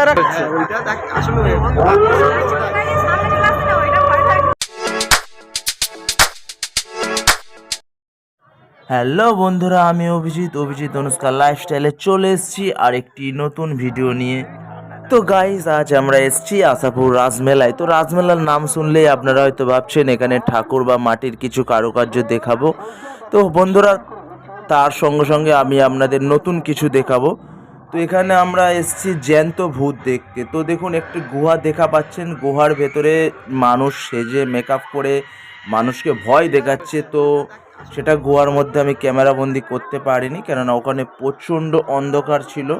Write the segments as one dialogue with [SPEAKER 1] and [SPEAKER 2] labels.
[SPEAKER 1] মাথায় রাখছে
[SPEAKER 2] আসলে
[SPEAKER 3] হ্যালো বন্ধুরা আমি অভিজিৎ। অভিজিৎ অনুষ্কা লাইফস্টাইলে চলে এসেছি আর একটি নতুন ভিডিও নিয়ে। তো গাইজ আজ আমরা এসেছি আশাপুর রাজমেলায়। তো রাজমেলার নাম শুনলেই আপনারা হয়তো ভাবছেন এখানে ঠাকুর বা মাটির কিছু কারুকার্য দেখাবো। তো বন্ধুরা তার সঙ্গে সঙ্গে আমি আপনাদের নতুন কিছু দেখাবো। তো এখানে আমরা এসেছি জ্যান্ত ভূত দেখতে। তো দেখুন, একটি গুহা দেখা পাচ্ছেন। গুহার ভেতরে মানুষ সেজে মেকআপ করে মানুষকে ভয় দেখাচ্ছে। তো সেটা গুহার মধ্যে আমি ক্যামেরা বন্দি করতে পারিনি, কেননা ওখানে প্রচণ্ড অন্ধকার ছিল।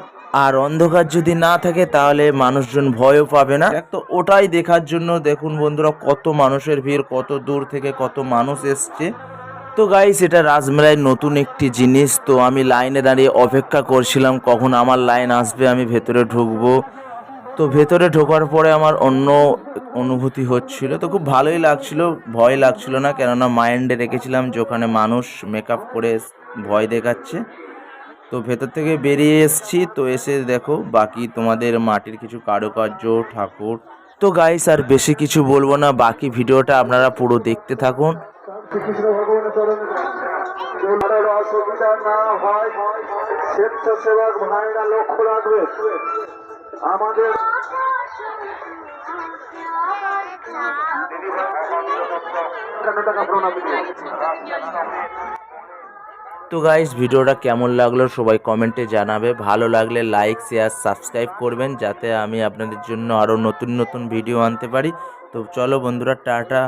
[SPEAKER 3] আর অন্ধকার যদি না থাকে, তাহলে মানুষজন ভয়ও পাবে না। তো ওটাই দেখার জন্য দেখুন বন্ধুরা, কত মানুষের ভিড়, কত দূর থেকে কত মানুষ এসছে। তো গাইস এটা রাজমেলায় নতুন একটি জিনিস, তো আমি লাইনে দাঁড়িয়ে অপেক্ষা করছিলাম কখন আমার লাইন আসবে, আমি ভেতরে ঢুকবো। তো ভেতরে ঢোকার পরে আমার অন্য অনুভূতি হচ্ছিল, তো খুব ভালোই লাগছিল, ভয় লাগছিল না, কেননা মাইন্ডে রেখেছিলাম যে ওখানে মানুষ মেকআপ করে ভয় দেখাচ্ছে। তো ভেতর থেকে বেরিয়ে এসেছি, তো এসে দেখো বাকি তোমাদের মাটির কিছু কারুকার্য, ঠাকুর। তো গাইস আর বেশি কিছু বলব না, বাকি ভিডিওটা আপনারা পুরো দেখতে থাকুন।
[SPEAKER 4] স্বেচ্ছাসেবক ভাইরা লক্ষ্য রাখবে আমাদের
[SPEAKER 3] তো গাইস ভিডিওটা কেমন লাগল সবাই কমেন্টে জানাবে। ভালো লাগলে লাইক শেয়ার সাবস্ক্রাইব করবেন যাতে আমি আপনাদের জন্য আরও নতুন নতুন ভিডিও আনতে পারি। তো চলো বন্ধুরা, টাটা।